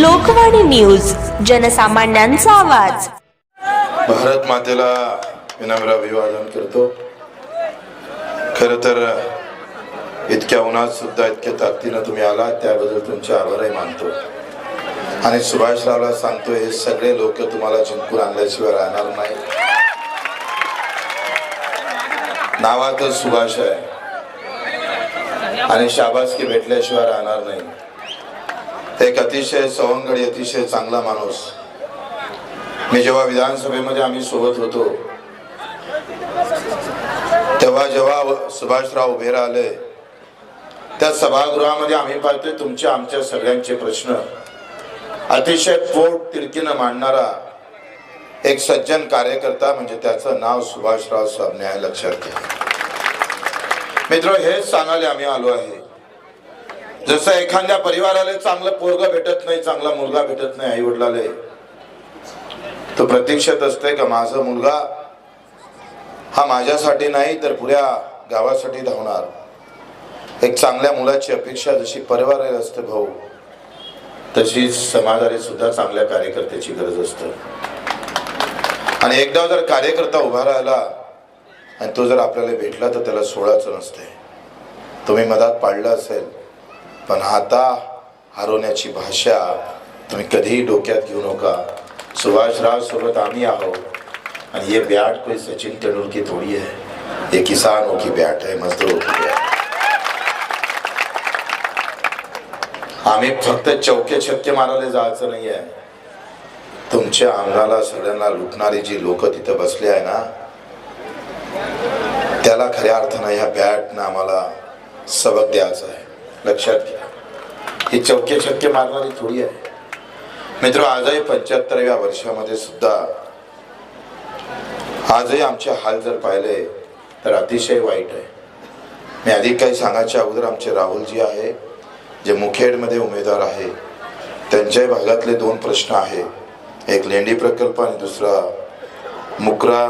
Lokvani news जनसामान्यांचा आवाज. भारत मातेला विनम्र अभिवादन करतो. खर तर इतक्या उन्हात सुद्धा इतक्या ताकदीनं तुम्ही आला त्याबद्दल तुमचे आभारही मानतो. आणि सुभाषरावला सांगतो हे सगळे लोक तुम्हाला जिंकून आणल्याशिवाय राहणार नाही. नावातच सुभाष आहे. आणि शाबासकी भेटल्याशिवाय राहणार नाही. एक अतिशय सवंगडी अतिशय चांगला माणूस. मी जेव्हा विधानसभेमध्ये आम्ही सोबत होतो तेव्हा जेव्हा सुभाषराव उभे राहिले त्या सभागृहामध्ये आम्ही पाहतोय तुमचे आमच्या सगळ्यांचे प्रश्न. अतिशय पोट तिरकीनं मांडणारा एक सज्जन कार्यकर्ता म्हणजे त्याचं नाव सुभाषराव साबणे लक्षात घ्या. मित्र हेच सांगायला आम्ही आलो आहे. जसं एखाद्या परिवाराला चांगलं पोरग भेटत नाही चांगला मुलगा भेटत नाही आई वडिलाले तो प्रतीक्षेत असते का माझा मुलगा हा माझ्यासाठी नाही तर पुऱ्या गावासाठी धावणार. एक चांगल्या मुलाची अपेक्षा जशी परिवाराला असते भाऊ तशी समाजाला सुद्धा चांगल्या कार्यकर्त्याची गरज असते. आणि एकदा जर कार्यकर्ता उभा राहिला आणि तो जर आपल्याला भेटला तर त्याला सोळाच नसते तुम्ही मधात पाडलं असेल पण आता हरवण्याची भाषा तुम्ही कधीही डोक्यात घेऊ नका. सुभाषराव सोबत आम्ही आहोत. आणि ये बॅट कोई सचिन तेंडुलकर थोड़ी आहे. हे किसानों की बॅट आहे मजदूर आम्ही फक्त चौके छक्के मारायला जायचं नाही आहे तुमच्या अंगाला सगळ्यांना लुटणारी जी लोक तिथं बसली आहे ना त्याला खऱ्या अर्थानं ह्या बॅटनं आम्हाला सबक द्यायचा आहे. लक्षात घ्या. ही चौके छक्के मारणारी थोडी आहे. मित्र आजही पंच्याहत्तराव्या वर्षामध्ये सुद्धा आजही आमचे हाल जर पाहिले तर अतिशय वाईट आहे. मी अधिक काही सांगायच्या अगोदर आमचे राहुलजी आहे जे मुखेडमध्ये उमेदवार आहे. त्यांच्याही भागातले दोन प्रश्न आहे. एक लेंडी प्रकल्प आणि दुसरा मुकरा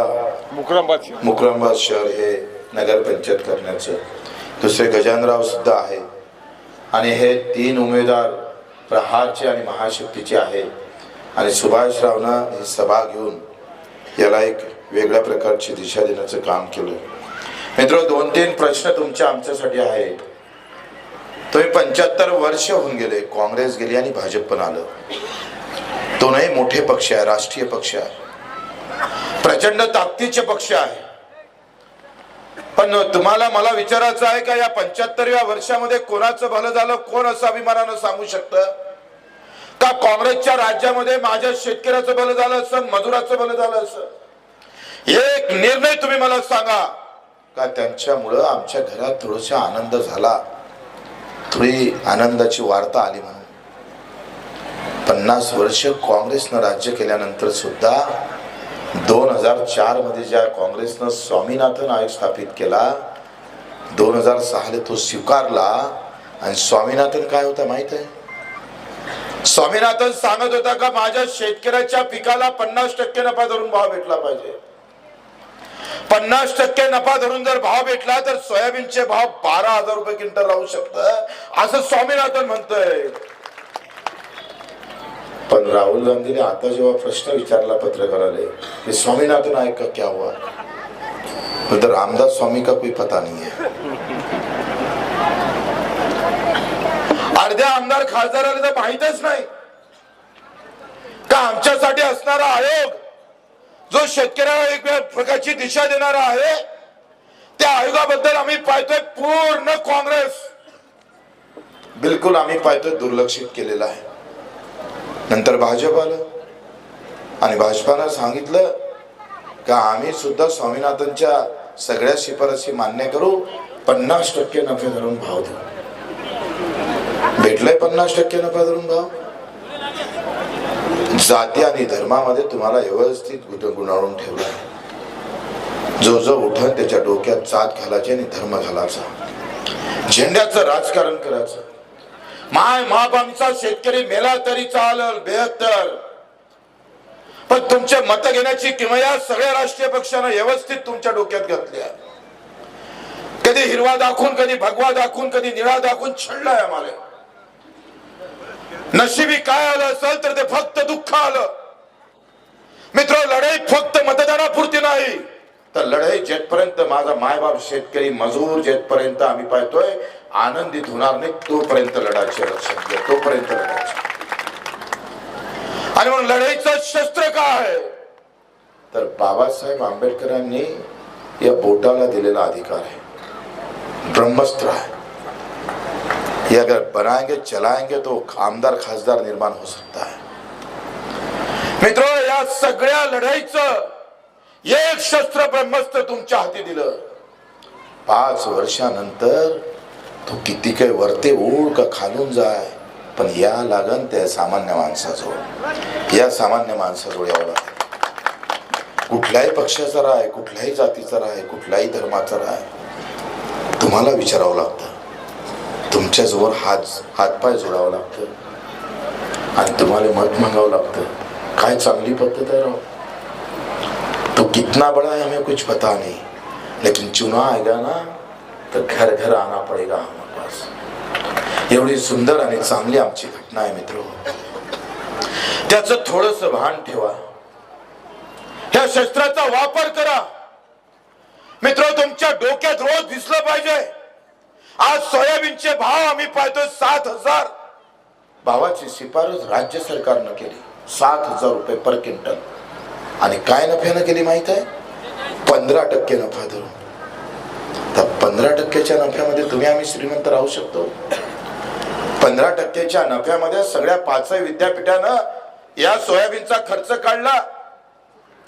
मुकराबाद मुकराबाद शहर हे नगरपंचायत करण्याचं. दुसरे गजानराव सुद्धा आहे. आणि हे तीन उमेदवार प्रहारचे आणि महाशक्तीचे आहे आणि सुभाषरावनं ही सभा घेऊन याला एक वेगळ्या प्रकारची दिशा देण्याचं काम केलं मित्र दोन तीन प्रश्न तुमच्या आमच्यासाठी आहे तुम्ही पंच्याहत्तर वर्ष होऊन गेले काँग्रेस गेली आणि भाजप पण आलं. दोनही मोठे पक्ष आहे राष्ट्रीय पक्ष आहे. प्रचंड ताकदीचे पक्ष आहे. पण तुम्हाला मला विचारायचं आहे का या पंच्याहत्तरव्या वर्षामध्ये कोणाचं भलं झालं कोण असं अभिमानानं सांगू शकतं? का काँग्रेसच्या राज्यामध्ये माझ्या शेतकऱ्याचं भलं झालं असं मजुराचं भलं झालं असं? एक निर्णय तुम्ही मला सांगा. का त्यांच्यामुळं आमच्या घरात थोडासा आनंद झाला? थोडी आनंदाची वार्ता आली म्हणून. पन्नास वर्ष काँग्रेसनं राज्य केल्यानंतर सुद्धा दोन हजार चारमध्ये ज्या काँग्रेसनं स्वामीनाथन आयोग स्थापित केला दोन हजार सहाला तो स्वीकारला आणि स्वामीनाथन काय होता माहीत आहे? स्वामीनाथन सांगत होता का माझ्या शेतकऱ्याच्या पिकाला पन्नास टक्के नफा धरून भाव भेटला पाहिजे. पन्नास टक्के नफा धरून जर भाव भेटला तर सोयाबीनचे भाव बारा हजार रुपये क्विंटल राहू शकतं. असं स्वामीनाथन म्हणतोय. पण राहुल गांधीने आता जेव्हा प्रश्न विचारला पत्रकाराने की स्वामीनाथन आयोग का क्या हुआ? बोलते रामदास स्वामी का कोई पता नहीं है. अर्ध्या आमदार खासदाराला तर माहीतच नाही. का आमच्यासाठी असणारा आयोग जो शेतकऱ्याला एक प्रकारची दिशा देणारा आहे त्या आयोगाबद्दल आम्ही पाहतोय पूर्ण काँग्रेस. बिलकुल आम्ही पाहतोय दुर्लक्षित केलेला आहे. नंतर भाजप आलं आणि भाजपानं सांगितलं का आम्ही सुद्धा स्वामीनाथनच्या सगळ्या शिफारसी मान्य करू पन्नास टक्के नफे धरून भाव देऊ. भेटलंय पन्नास टक्के नफा धरून भाव? जाती आणि धर्मामध्ये तुम्हाला व्यवस्थित गुट गुणाळून ठेवलाय जो जो उठन त्याच्या डोक्यात जात घालायचे आणि धर्म घालायचा. झेंड्याचं राजकारण करायचं. माय माप शेतकरी मेला तरी चालल बेहत्तर. पण तुमचे मत घेण्याची किमया सगळ्या राष्ट्रीय पक्षानं व्यवस्थित तुमच्या डोक्यात घातल्या. कधी हिरवा दाखवून कधी भगवा दाखवून कधी निळा दाखवून छळलाय आम्हाला. नशिबी काय आलं असेल तर ते फक्त दुःख आलं. मित्र लढाई फक्त मतदानापुरती नाही. तर लढाई जेथपर्यंत माझा मायबाप शेतकरी मजूर जेथपर्यंत आम्ही पाहतोय आनंदित होणार नाही तोपर्यंत लढायचे लक्षात घ्या तोपर्यंत लढायचे आणि म्हणून लढाईचं शस्त्र काय? आहे तर बाबासाहेब आंबेडकरांनी या बोटाला दिलेला अधिकार आहे. ब्रह्मस्त्र आहे. ये अगर बनाएंगे चलाएंगे तो आमदार खासदार निर्माण हो सकता है. मित्र या सगळ्या लढाईचं एक शस्त्र ब्रह्मस्त्र तुमच्या हाती दिलं. पाच वर्षानंतर तो किती काही वरते ओढ का खालून जाय पण या लागन त्या सामान्य माणसाजवळ. या सामान्य माणसाजवळ यावं लागेल. कुठल्याही पक्षाचा राय कुठल्याही जातीचा राय कुठल्याही धर्माचा राय तुम्हाला विचारावं लागतं. तुमच्याजवळ हात हातपाय जोडावं लागतं. आणि तुम्हाला मत मागावं लागतं. काय चांगली पद्धत आहे राव? तो कितना बड़ा है हमें कुछ पता नहीं। लेकिन चुना आएगा ना तर घर घर आना पडेगा हमारे पास। एवढी सुंदर आणि चांगली आमची घटना आहे मित्र। त्याचं थोडस भान ठेवा। त्या शस्त्राचा वापर करा। मित्र तुमच्या डोक्यात रोज दिसलं पाहिजे। आज सोयाबीनचे भाव आम्ही पाहतोय सात हजार. भावाची शिफारस राज्य सरकारनं केली. सात हजार रुपये पर क्विंटल. आणि काय नफ्यानं केली माहीत आहे? पंधरा टक्के नफा धरून. तर पंधरा टक्क्याच्या नफ्यामध्ये तुम्ही आम्ही श्रीमंत राहू शकतो. पंधरा टक्क्याच्या नफ्यामध्ये सगळ्या पाचही विद्यापीठानं या सोयाबीनचा खर्च काढला.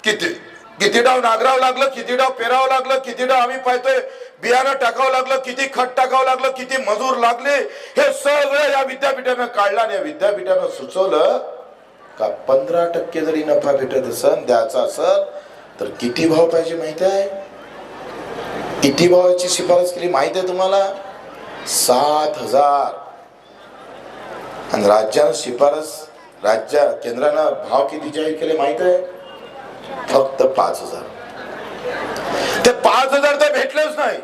किती? किती डाव नागरावं लागलं किती डाव पेरावं लागलं किती डाव आम्ही पाहतोय बियाणं टाकावं लागलं किती खत टाकावं लागलं किती मजूर लागले हे सगळं या विद्यापीठानं काढलं आणि या विद्यापीठानं सुचवलं का पंधरा टक्के जरी नफा भेटत असेल द्यायचा असेल तर किती भाव पाहिजे माहिती आहे? किती भावाची शिफारस केली माहिती आहे तुम्हाला? सात हजार. आणि राज्यानं शिफारस राज्य केंद्रानं भाव किती जाहीर केले माहीत आहे? फक्त पाच हजार. ते पाच हजार तर भेटलेच नाही.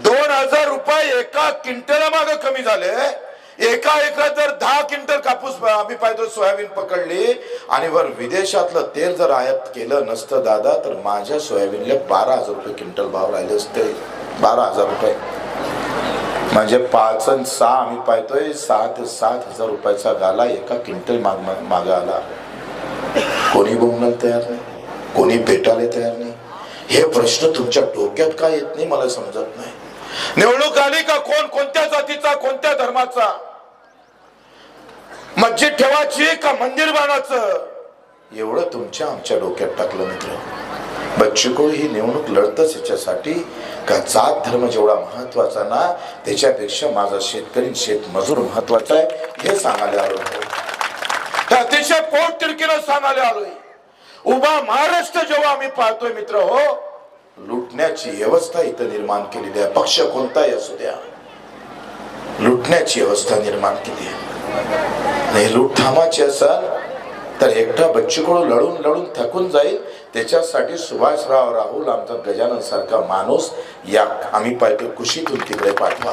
दोन हजार रुपये एका क्विंटला माग कमी झाले. एका एकरात जर दहा क्विंटल कापूस आम्ही पाहतो सोयाबीन पकडली आणि वर विदेशातलं तेल जर आयात केलं नसतं दादा तर माझ्या सोयाबीनला बारा हजार रुपये क्विंटल भाव राहिले असते. बारा हजार रुपये. म्हणजे पाच आणि सहा आम्ही पाहतोय सहा ते सात हजार रुपयाचा गाला एका क्विंटल माग माग आला. कोणी बोंगणाला तयार नाही कोणी भेटायला तयार नाही. हे प्रश्न तुमच्या डोक्यात काय येत नाही मला समजत नाही. निवडणूक आली का कोण कोणत्या जातीचा कोणत्या धर्माचा? मस्जिद ठेवायची का मंदिर बांधायचं? एवढं तुमच्या आमच्या डोक्यात टाकलं मित्र. बच्चिकोळी ही निवडणूक लढतच याच्यासाठी का जात धर्म जेवढा महत्त्वाचा ना त्याच्यापेक्षा माझा शेतकरी शेतमजूर महत्त्वाचा आहे हे सांगायला आलो तर अतिशय पोट तिडकीनं सांगायला आलोय. उभा महाराष्ट्र जेव्हा आम्ही पाहतोय मित्र हो लुटण्याची व्यवस्था इथं निर्माण केलेली आहे पक्ष कोणताही असू द्या. लुटण्याची व्यवस्था निर्माण केली आहे. नाही लूट थांबायची असेल तर एकटा बच्चूकडू लढून लढून थकून जाईल. त्याच्यासाठी सुभाषराव राहुल आमचा गजानन सारखा माणूस या आम्ही पाहिजे कुशीतून तिकडे पाठवा.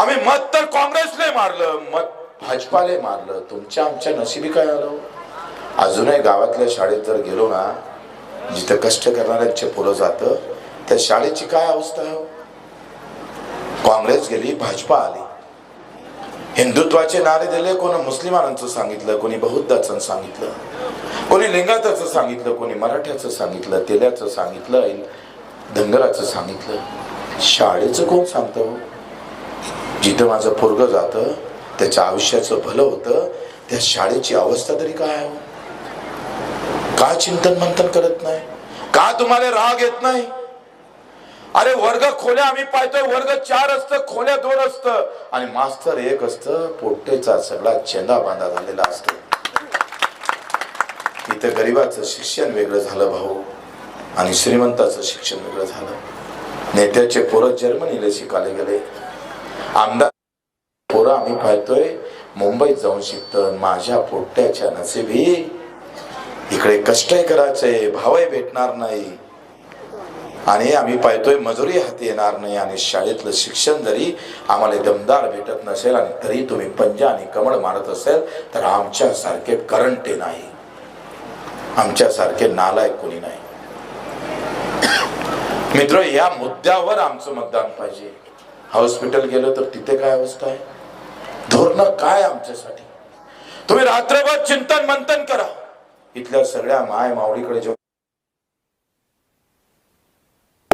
आम्ही मत तर काँग्रेसने मारलं मत भाजपाने मारलं. तुमच्या आमच्या नशिबी काय आलो? अजूनही गावातल्या शाळेत जर गेलो ना जिथं कष्ट करणाऱ्यांचे पुढं जातं त्या शाळेची काय अवस्था? आहे हो? काँग्रेस गेली भाजपा आली. हिंदुत्वाचे नारे दिले कोणी मुस्लिमांचं सांगितलं कोणी बौद्धाचं सांगितलं कोणी लिंगाताचं सांगितलं कोणी मराठ्याचं सांगितलं तेल्याचं सांगितलं धनगराचं सांगितलं. शाळेचं कोण सांगतं हो? जिथं माझं पोरग जातं त्याच्या आयुष्याचं भलं होतं त्या शाळेची अवस्था तरी काय आहे हो? का चिंतन मंथन करत नाही? का तुम्हाला राग येत नाही? अरे वर्ग खोल्या आम्ही पाहतोय वर्ग चार असतं खोल्या दोन असतं. आणि मास्तर एक असतं पोट्टेचा सगळा चेंदा बांधा झालेला असतो. तिथं गरीबाचं शिक्षण वेगळं झालं भाऊ. आणि श्रीमंताचं शिक्षण वेगळं झालं. नेत्याचे पोरं जर्मनीला शिकायला गेले. आमदार पोरं आम्ही पाहतोय मुंबईत जाऊन शिकतं. माझ्या पोट्ट्याच्या नसेबी इकडे कष्टही करायचे भावही भेटणार नाही. आणि आम्ही पाहतोय मजुरी हाती येणार नाही आणि शाळेतलं शिक्षण जरी आम्हाला दमदार भेटत नसेल आणि तरी तुम्ही पंजा आणि कमळ मारत असेल तर आमच्यासारखे करंटे नाही. आमच्यासारखे नालायक कोणी नाही. मित्र या मुद्द्यावर आमचं मतदान पाहिजे. हॉस्पिटल गेलो तर तिथे काय अवस्था आहे? धोरण काय आमच्यासाठी? तुम्ही रात्रभर चिंतन मंथन करा. इथल्या सगळ्या माय मावळीकडे जेव्हा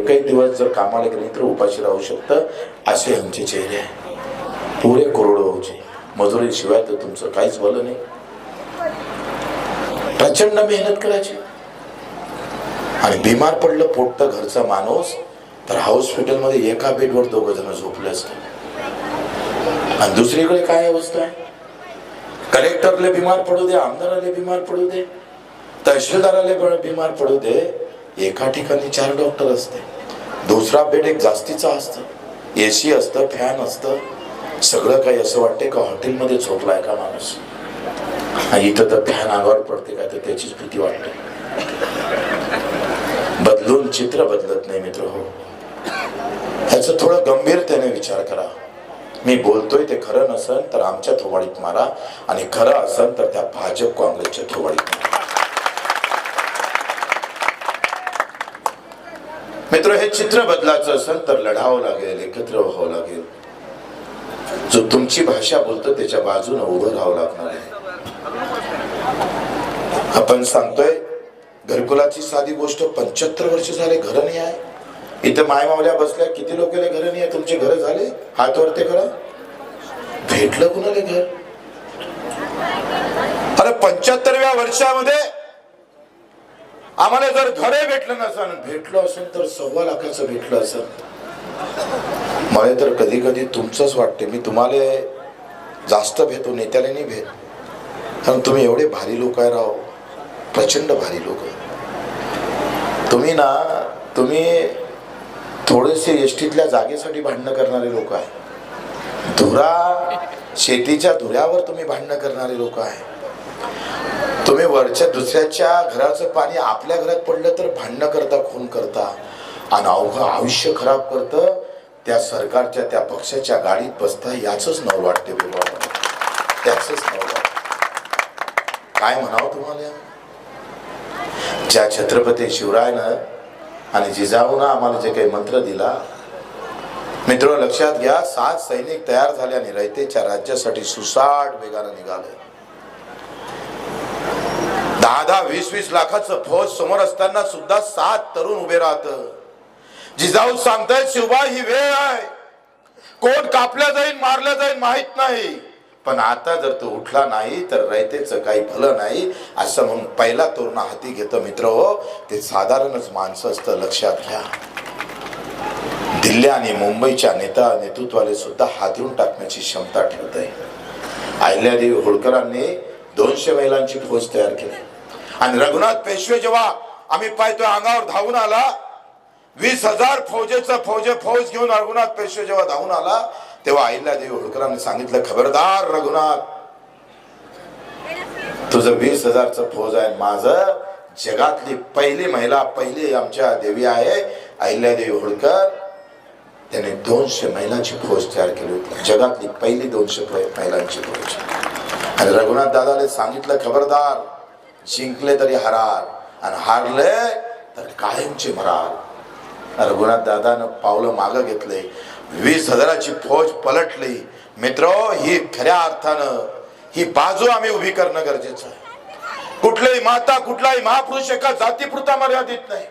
काही दिवस जर कामाला गेले तर उपाशी राहू शकतं असे आमचे चेहरे आहे पुरे करोडोचे मजुरीशिवाय तर तुमचं काहीच भलं नाही. प्रचंड मेहनत करायची. आणि बिमार पडलं पोटतं घरचा माणूस तर हॉस्पिटलमध्ये एका बेडवर दोघ जण झोपले असतात आणि दुसरीकडे काय अवस्था आहे? कलेक्टरले बिमार पडू दे आमदाराला बिमार पडू दे तहसीलदाराला बिमार पडू दे एका ठिकाणी चार डॉक्टर असते. दुसरा बेड एक जास्तीचा असतं. ए सी असतं फॅन असतं. सगळं काही असं वाटते का हॉटेलमध्ये झोपलाय का माणूस? इथं तर फॅन अंगावर पडते का तर त्याचीच भीती वाटते. बदलून चित्र बदलत नाही मित्र हो. ह्याचं थोडं गंभीरतेने विचार करा. मी बोलतोय ते खरं नसन तर आमच्या थोबाडीत मारा आणि खरं असन तर त्या भाजप काँग्रेसच्या थोबाडीत मारा. मित्र हे चित्र बदलायचं असेल तर लढावं लागेल एकत्र व्हावं लागेल. जो तुमची भाषा बोलतो त्याच्या बाजूने उभं राहावं लागणार आहे. आपण सांगतोय घरकुलाची साधी गोष्ट पंच्याहत्तर वर्ष झाले घर नाही आहे. इथं मायमावल्या बसल्या किती लोकांना घर नाही आहे? तुमचे घर झाले? हात वरते करा भेटलं कुणाला घर? अरे पंच्याहत्तरव्या वर्षामध्ये आम्हाला जर घरे भेटलं नसेल भेटलं असेल तर सव्वा लाखाचं भेटलं असेल. मला तर कधी कधी तुमचंच वाटते मी तुम्हाला जास्त भेटतो नेत्याला नाही भेट. कारण तुम्ही एवढे भारी लोक आहे राव. प्रचंड भारी लोक आहे. तुम्ही ना तुम्ही थोडेसे एसटीतल्या जागेसाठी भांडणं करणारे लोक आहे. धुरा शेतीच्या धुऱ्यावर तुम्ही भांडणं करणारे लोक आहे. तुम्ही वरच्या दुसऱ्याच्या घराचं पाणी आपल्या घरात पडलं तर भांडणं करता खून करता. आणि अवघं आयुष्य खराब करतं त्या सरकारच्या त्या पक्षाच्या गाडीत बसता याचंच नवल वाटते बाबा त्याच काय म्हणावं तुम्हाला? ज्या छत्रपती शिवरायनं आणि जिजाऊनं आम्हाला जे काही मंत्र दिला मित्र लक्षात घ्या सात सैनिक तयार झाले आणि रयतेच्या राज्यासाठी सुसाट वेगानं निघाले. दहा दहा वीस वीस लाखाचं फौज समोर असताना सुद्धा सात तरुण उभे राहत. जिजाऊ सांगताय शिवबा ही वेळ आहे. कोण कापल्या जाईल मारल्या जाईल माहीत नाही. पण आता जर तो उठला नाही तर रयतेचं काही भलं नाही. असं म्हणून पहिला तरुण हाती घेतो मित्र हो. ते साधारणच माणसं असतं लक्षात घ्या. दिल्ली आणि मुंबईच्या नेता नेतृत्वाने सुद्धा हादरून टाकण्याची क्षमता ठेवत आहे अहिल्यादेवी होळकरांनी दोनशे महिलांची फौज तयार केली. आणि रघुनाथ पेशवे जेव्हा आम्ही पाहतोय अंगावर धावून आला वीस हजार फौजेचा फौजे फौज घेऊन रघुनाथ पेशवे जेव्हा धावून आला तेव्हा अहिल्यादेवी होळकरांनी सांगितलं खबरदार रघुनाथ तुझं वीस हजारचं फौज आहे माझं जगातली पहिली महिला पहिली आमच्या देवी आहे. अहिल्यादेवी होळकर त्याने दोनशे महिलांची फौज तयार केली होती. जगातली पहिली दोनशे महिलांची फौज. आणि रघुनाथ दादाने सांगितलं खबरदार जिंकले तरी हरार आणि हारले तर कायमचे मरार. रघुनाथ दादानं पावलं मागं घेतले वीस हजाराची फौज पलटली. मित्र ही खऱ्या अर्थानं ही बाजू आम्ही उभी करणं गरजेचं आहे. कुठलीही माता कुठलाही महापुरुष एका जातीपुरता मर्यादित नाही.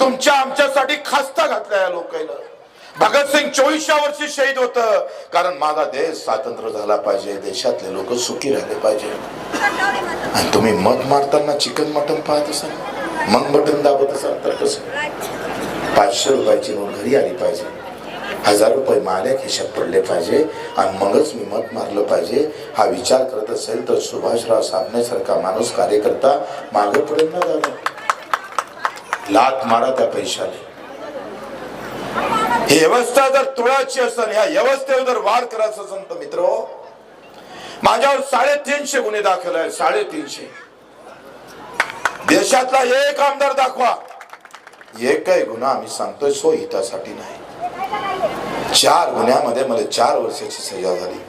तुमच्या आमच्यासाठी खास्ता घातला या लोकांना भगतसिंग चोवीसच्या वर्षी शहीद होत. कारण माझा देश स्वातंत्र्य झाला पाहिजे. देशातले लोक सुखी राहिले पाहिजे. आणि तुम्ही मत मारताना चिकन मटन पाहत असाल. मग मटन दाबत असाल तर कसं? पाचशे रुपयाची नोट घरी आली पाहिजे. हजार रुपये माझ्या खिशात पडले पाहिजे. आणि मगच मी मत मारलं पाहिजे. हा विचार करत असेल तर सुभाषराव साबण्यासारखा माणूस कार्यकर्ता मागे पुढे न झाला लात मारा त्या पैशाने ही व्यवस्था जर तुळाची असेल ह्या व्यवस्थेवर जर वाढ करायचं असेल तर मित्र माझ्यावर साडेतीनशे गुन्हे दाखल आहेत साडेतीनशे. देशातला एक आमदार दाखवा. एकही गुन्हा आम्ही सांगतोय सो हितासाठी नाही. चार गुन्ह्यामध्ये मला चार वर्षाची सजा झाली.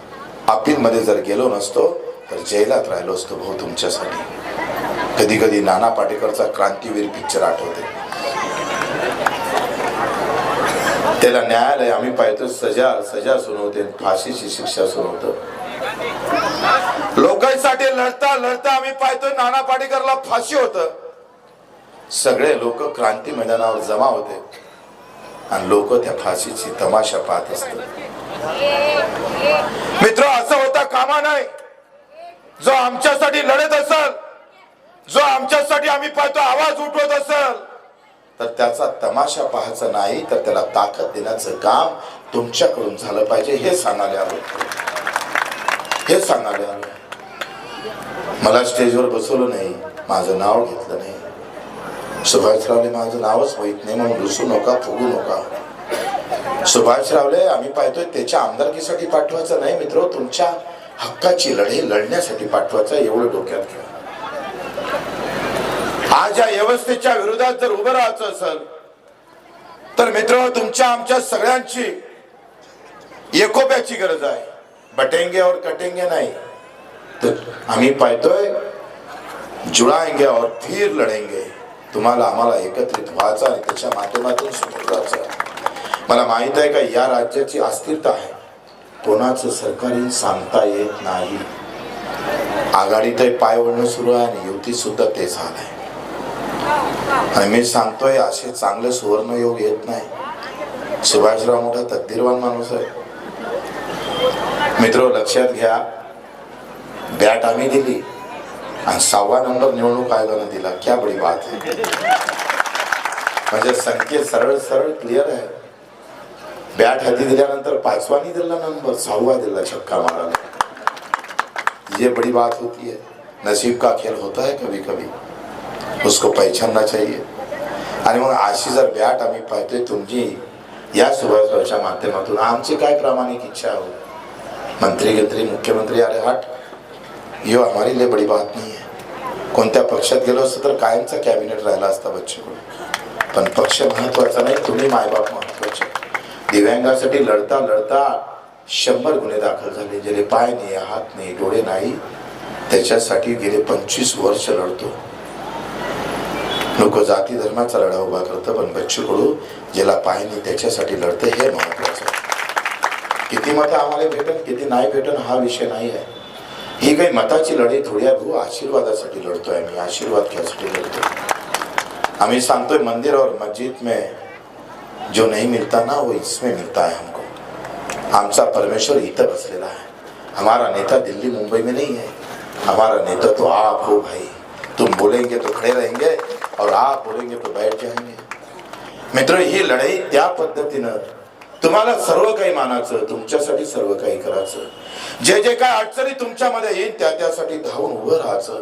अपीलमध्ये जर गेलो नसतो तर जेलात राहिलो असतो भाऊ तुमच्यासाठी. कधी कधी नाना पाटेकरचा क्रांतीवीर पिक्चर आठवते. त्याला न्यायालय आम्ही पाहतो सजा सजा सुनवते फाशीची शिक्षा सुनवत लोकांसाठी लढता लढता आम्ही पाहतो नाना पाटेकरला फाशी होत. सगळे लोक क्रांती मैदानावर जमा होते. आणि लोक त्या फाशीची तमाशा पाहत असत मित्र असं होता कामा नाही. जो आमच्यासाठी लढत असल जो आमच्यासाठी आम्ही पाहतो आवाज उठवत असल तर त्याचा तमाशा पाहायचा नाही तर त्याला ताकद देण्याचं काम तुमच्याकडून झालं पाहिजे हे सांगायला आलो. हे सांगायला आलो. मला स्टेजवर बसवलं नाही माझं नाव घेतलं नाही. सुभाषरावले माझं नावच माहीत नाही म्हणून रुसू नका फुगू नका. सुभाषरावले आम्ही पाहतोय त्याच्या आमदारकीसाठी पाठवायचं नाही मित्र तुमच्या हक्काची लढाई लढण्यासाठी पाठवायचं एवढं डोक्यात घ्या. आज या व्यवस्थेच्या विरोधात जर उभं राहायचं असेल तर मित्र तुमच्या आमच्या सगळ्यांची एकोप्याची गरज आहे. बटेंगे और कटेंगे नाही. तर आम्ही पाहतोय जुळायंगे और फिर लढेंगे. तुम्हाला आम्हाला एकत्रित व्हायचं आणि त्याच्या माध्यमातून समोर जायचं मला माहीत आहे का या राज्याची अस्थिरता आहे. कोणाचं सरकारी सांगता येत नाही. आघाडीत पाय वळणं सुरू आहे आणि युती सुद्धा ते झालंय. आणि मी सांगतोय असे चांगले सुवर्ण योग येत नाही. सुभाषराव मोठा तकदीरवान माणूस आहे मित्र लक्षात घ्या बॅट आम्ही दिली आणि सहावा नंबर निवडणूक आयोगाने दिला. क्या बडी बात आहे म्हणजे संकेत सरळ सरळ क्लिअर आहे. बॅट हाती दिल्यानंतर पाचवानी दिला नंबर सहावा दिला छक्का मारायला. ये बड़ी बात होती है. नसीब का खेल होता है कभी कभी उसको पहचानना चाहिए। आणि मग अशी जर बॅट आम्ही पाहते तुमची या सुभाषरावच्या माध्यमातून आमची काय प्रामाणिक इच्छा हो? मंत्री गंत्री मुख्यमंत्री अरे हट. यो हमारी लय बड़ी बात नाही आहे कोणत्या पक्षात गेलो असतं तर कायमचा कॅबिनेट राहिला असता बच्चेकडून. पण पक्ष महत्त्वाचा नाही तुम्ही मायबाप महत्त्वाचे. दिव्यांगासाठी लढता लढता शंभर गुन्हे दाखल झाले ज्याने पाय नाही हात नाही डोळे नाही. त्याच्यासाठी गेले पंचवीस वर्ष लढतो. लोक जाती धर्माचा लढा उभा करतं पण बच्चू ज्याला पाय नाही त्याच्यासाठी लढतं हे महत्वाचं किती मतं आम्हाला भेटन किती नाही भेटन हा विषय नाही आहे. ही काही मताची लढाई थोड्या आहे भाऊ आशीर्वादासाठी लढतोय आम्ही आशीर्वाद घ्यासाठी लढतोय. आम्ही सांगतोय मंदिर और मस्जिद में जो नहीं मिलता ना वो इसमें मिलता है हमको. आमचा परमेश्वर इथं बसलेला आहे. हमारा नेता दिल्ली मुंबई में नहीं है. हमारा नेता तो आप हो भाई. तुम बोलेंगे तो खड़े रहेंगे और आप बोलेंगे तो बैठ जाएंगे। मित्र ही लढाई त्या पद्धतीनं तुम्हाला सर्व काही मानायचं तुमच्यासाठी सर्व काही करायचं. जे जे काय अडचणी तुमच्यामध्ये येईल त्या त्यासाठी धावून उभं राहायचं.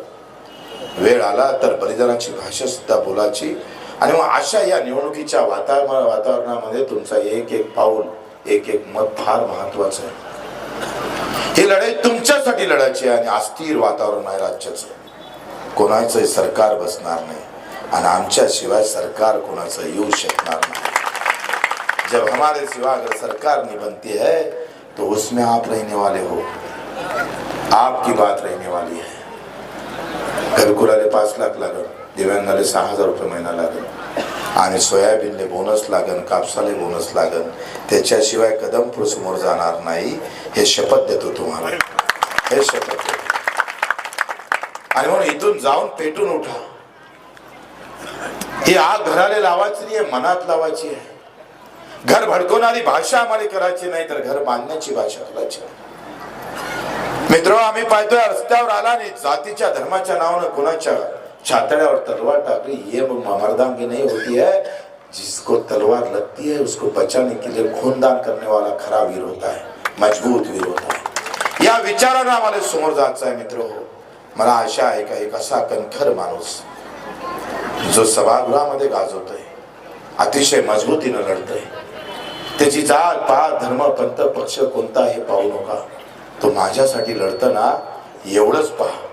वेळ आला तर बलिदानाची भाषा सुद्धा बोलायची. आणि मग अशा या निवडणुकीच्या वातावरण वातावरणामध्ये तुमचा एक एक पाऊल एक एक मत फार महत्वाचं आहे. ही लढाई तुमच्यासाठी लढायची आहे आणि अस्थिर वातावरण आहे राज्याचं. कोणाचं सरकार बसणार नाही. आणि आमच्याशिवाय सरकार कोणाचं येऊ शकणार नाही. जब हमारे सिवा अगर सरकार नहीं बनती है तो उसमें आप रहने वाले हो। आपकी बात रहने वाली है। घरकुलाले पाच लाख लागल दिव्यांगाले सहा हजार रुपये महिना लागल आणि सोयाबीनले बोनस लागन कापसाले बोनस लागन त्याच्याशिवाय कदमपूर समोर जाणार नाही हे शपथ देतो तुम्हाला. हे शपथ देतो. आणि म्हणून इथून जाऊन पेटून उठा. ही आग घराला लावायची नाही मनात लावायची आहे. घर भडकवणारी भाषा आम्हाला करायची नाही तर घर बांधण्याची भाषा करायची मित्र आम्ही पाहतोय रस्त्यावर आला नाही जातीच्या धर्माच्या नावानं कोणाच्या छातड्यावर तलवार टाकली ये मर्दांगी नाही होती है जिसको तलवार लगती है उसको बचाने के लिए खूनदान करने वाला खरा वीर होता है मजबूत वीर होता है. या विचारानं आम्हाला समोर जायचं आहे मित्र. हो मला आशा आहे का एक असा कणखर माणूस जो सभागृहामध्ये गाजवतोय अतिशय मजबूतीनं लढतोय त्याची जात पात धर्म पंथ पक्ष कोणता हे पाहू नका. तो माझ्यासाठी लढताना एवढंच पहा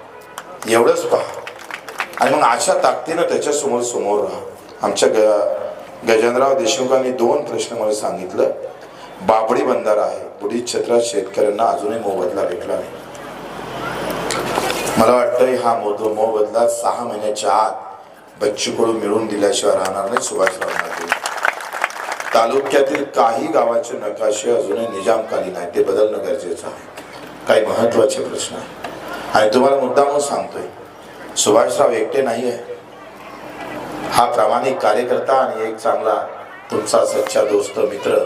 एवढंच पहा. आणि मग अशा ताकदीनं त्याच्यासमोर समोर राहा. आमच्या ग- गजेंद्रराव देशमुखांनी दोन प्रश्न मला सांगितलं. बाबडी बंधारा आहे बुढी क्षेत्रात शेतकऱ्यांना अजूनही मोबदला भेटला नाही. मला वाटतं हा मोद मोबदला सहा महिन्याच्या आत बच्चू मिळून मिळवून दिल्याशिवाय राहणार नाही सुभाषराव नागरी तालुक्यातील काही गावाचे नकाशे अजूनही निजामकालीन आहे ते बदलणं गरजेचं आहे. काही महत्त्वाचे प्रश्न आहे आणि तुम्हाला मुद्दामून सांगतोय सुभाषराव एकटे नाही आहे हा प्रामाणिक कार्यकर्ता आणि एक चांगला तुमचा सच्चा दोस्त मित्र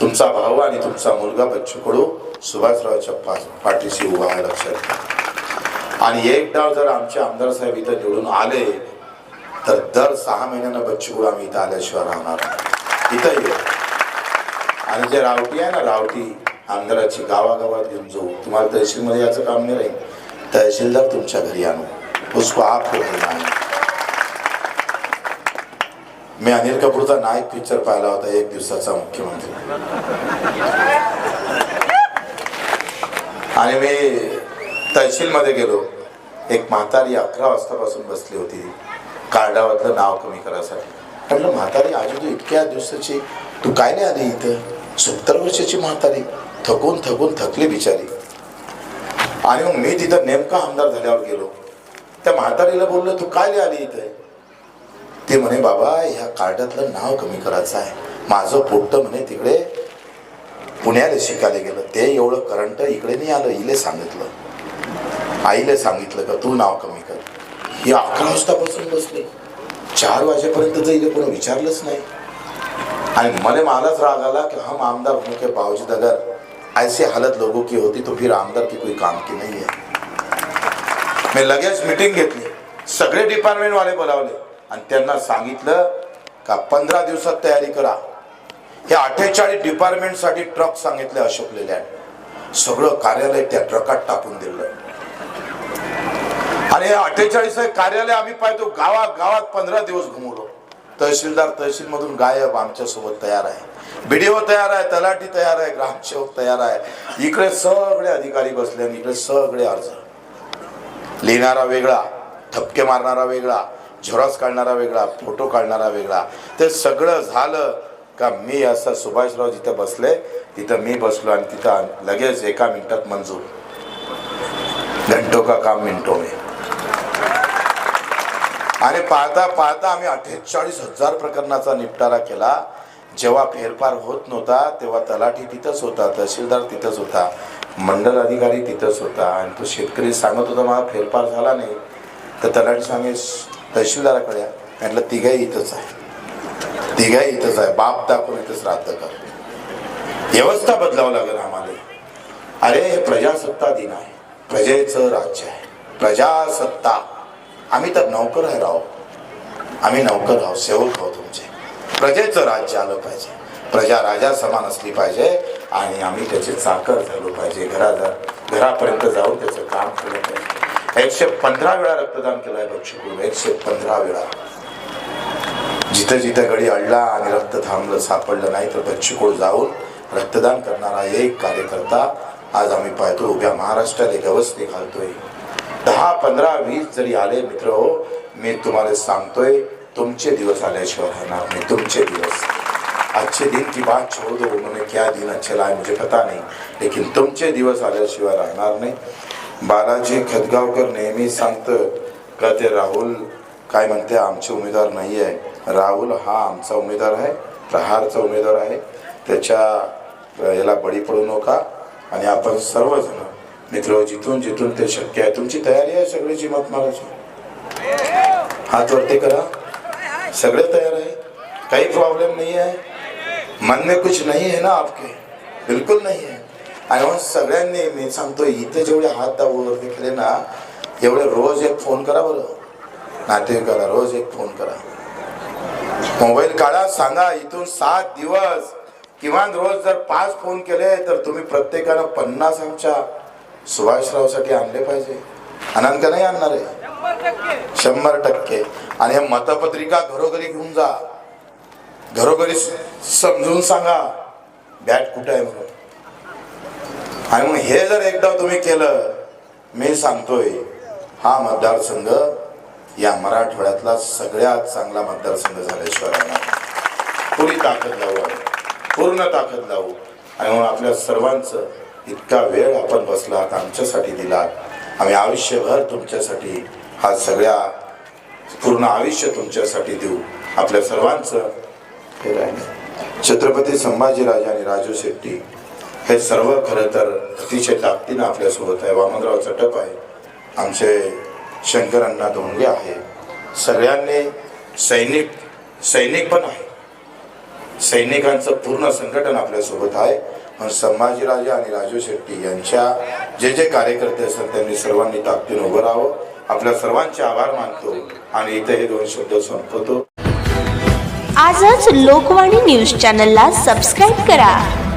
तुमचा भाऊ आणि तुमचा मुलगा बच्चू कडू सुभाषरावच्या पा- पाठीशी उभा आहे लक्षात घ्या. आणि एक डाव जर आमचे आमदार साहेब इथं निवडून आले तर दर सहा महिन्यानं बच्चू कडू आम्ही इथं आल्याशिवाय राहणार इथं येऊ आणि जे रावटी आहे ना रावटी आमदाराची गावागावात घेऊन जाऊ. तुम्हाला तहसीलमध्ये याचं काम नाही राहील. तहसीलदार तुमच्या घरी आणू. उसको आप को मी अनिल कपूरचा नायक पिक्चर पाहिला होता एक दिवसाचा मुख्यमंत्री. आणि मी तहसीलमध्ये गेलो. एक म्हातारी अकरा वाजतापासून बसली होती. कार्डावरलं नाव कमी करायसाठी. म्हटलं म्हातारी आजी तू इतक्या दिवसाची तू काय नाही आली इथं? सत्तर वर्षाची म्हातारी थकून थकून थकली बिचारी. आणि मग मी तिथं नेमका आमदार झाल्यावर गेलो. त्या म्हातारीला बोललो तू काय नाही आली इथे? ते म्हणे बाबा ह्या कार्डातलं नाव कमी करायचं आहे. माझं पोट्ट म्हणे तिकडे पुण्याला शिकायला गेलं. ते एवढं करंट इकडे नाही आलं इले सांगितलं. आईले सांगितलं का तू नाव कमी ही अकरा वाजतापासून बसली. चार वाजेपर्यंत जाईल कोणी विचारलंच नाही. आणि मला मलाच राग आला कि हम आमदार होने के बावजूद अगर ऐसी हालत लोगों की होती तो फिर आमदार की कोई काम की नहीं है. मी लगेच मीटिंग घेतली. सगळे डिपार्टमेंट वाले बोलावले. आणि त्यांना सांगितलं का पंधरा दिवसात तयारी करा. हे अठ्ठेचाळीस डिपार्टमेंटसाठी ट्रक सांगितले अशोक लेलँड. सगळं कार्यालय त्या ट्रकात टाकून दिलं. आणि हे अठ्ठेचाळीस कार्यालय आम्ही पाहतो गावा गावात पंधरा दिवस घुमवलो. तहसीलदार तहसील मधून गायब आमच्यासोबत तयार आहे. बीडीओ तयार आहे तलाठी तयार आहे ग्रामसेवक तयार आहे. इकडे सगळे अधिकारी बसले आणि इकडे सगळे अर्ज. लिहिणारा वेगळा ठपके मारणारा वेगळा झोरास काढणारा वेगळा फोटो काढणारा वेगळा. ते सगळं झालं का मी असं सुभाषराव जिथं बसले तिथं मी बसलो आणि तिथं लगेच एका मिनिटात मंजूर. घंटो का काम मिनटो मी. आणि पाहता पाहता आम्ही अठ्ठेचाळीस हजार प्रकरणाचा निपटारा केला. जेव्हा फेरफार होत नव्हता तेव्हा तलाठी तिथंच होता तहसीलदार तिथंच होता मंडल अधिकारी तिथंच होता आणि तो शेतकरी सांगत होता मला फेरफार झाला नाही. तर तलाठी सांगे तहसीलदाराकडे म्हटलं तिघाही इथंच आहे. तिघाही इथंच आहे. बाप दाखवून इथंच राहतं कर व्यवस्था बदलावं लागेल आम्हाला. अरे हे प्रजासत्ता दिन आहे. प्रजेचं राज्य आहे. प्रजासत्ता आम्ही तर नौकर आहे राव. आम्ही नौकर आहोत सेवक आहोत तुमचे. प्रजेचं राज्य आलं पाहिजे. प्रजा राजा समान असली पाहिजे आणि आम्ही त्याचे चाकर झालो पाहिजे. घरा घरापर्यंत जाऊन त्याचं काम केलं पाहिजे. एकशे पंधरा वेळा रक्तदान केलं आहे बच्चू एकशे पंधरा वेळा. जिथं जिथं गडी अडला आणि रक्त थांबलं सापडलं नाही तर बच्चूकोळ जाऊन रक्तदान करणारा एक कार्यकर्ता आज आम्ही पाहतो उभ्या महाराष्ट्राला गवसणी घालतोय. दहा पंधरा वीस जरी आले मित्र हो मी तुम्हाला सांगतोय तुमचे दिवस आल्याशिवाय राहणार नाही तुमचे दिवस. अच्छे दिन की बात छोड़ दो उन्होंने क्या दिन अच्छे लाए मुझे पता नहीं लेकिन तुमचे दिवस आल्याशिवाय राहणार नाही. बालाजी खदगावकर नेहमी सांगतं का ते राहुल काय म्हणते आमचे उमेदवार नाही आहे. राहुल हा आमचा उमेदवार आहे प्रहारचा उमेदवार आहे. त्याच्या याला बळी पडू नका आणि आपण सर्वजण मित्र जिथून जिथून ते शक्य आहे. तुमची तयारी आहे सगळ्याची मत मारायची हात वरती करा. सगळे तयार आहे? काही प्रॉब्लेम नहीं है मन में कुछ नहीं है ना आपके? बिलकुल नाही आहे. आणि मग सगळ्यांनी मी सांगतो इथे जेवढे हात दाबवरती केले ना एवढे रोज एक फोन करा बरं. नातेवाईकाला रोज एक फोन करा. मोबाईल काढा सांगा इथून सात दिवस किमान रोज जर पाच फोन केले तर तुम्ही प्रत्येकानं पन्नास आमच्या सुभाषरावसाठी आणले पाहिजे. आनंद का नाही आणणार आहे. शंभर टक्के. आणि हे मतपत्रिका घरोघरी घेऊन जा. घरोघरी समजून सांगा बॅट कुठं आहे म्हणून. आणि मग हे जर एकदा तुम्ही केलं मी सांगतोय हा मतदारसंघ या मराठवाड्यातला सगळ्यात चांगला मतदारसंघ झाल्याशिवाय राहणार पुरी ताकद लावू पूर्ण ताकद लावू. आणि म्हणून आपल्या सर्वांचं इतका वेळ आपण बसलात आमच्यासाठी दिलात. आम्ही आयुष्यभर तुमच्यासाठी हा सगळ्या पूर्ण आयुष्य तुमच्यासाठी देऊ. आपल्या सर्वांचं हे राहिलं. छत्रपती संभाजीराजे आणि राजू शेट्टी हे सर्व खरं तर अतिशय ताकदीनं आपल्यासोबत आहे. वामनराव चटप आहे. आमचे शंकरांना धोंडगे आहे. सगळ्यांनी सैनिक सैनिक पण आहे. सैनिकांचं पूर्ण संघटन आपल्यासोबत आहे. संभाजीराजे आणि राजू शेट्टी यांच्या जे जे कार्यकर्ते असतात त्यांनी सर्वांनी ताकदीनं उभं राहावं. आपल्या सर्वांचे आभार मानतो आणि इथे हे दोन शब्द संपवतो. आजच लोकवाणी न्यूज चॅनलला सबस्क्राईब करा.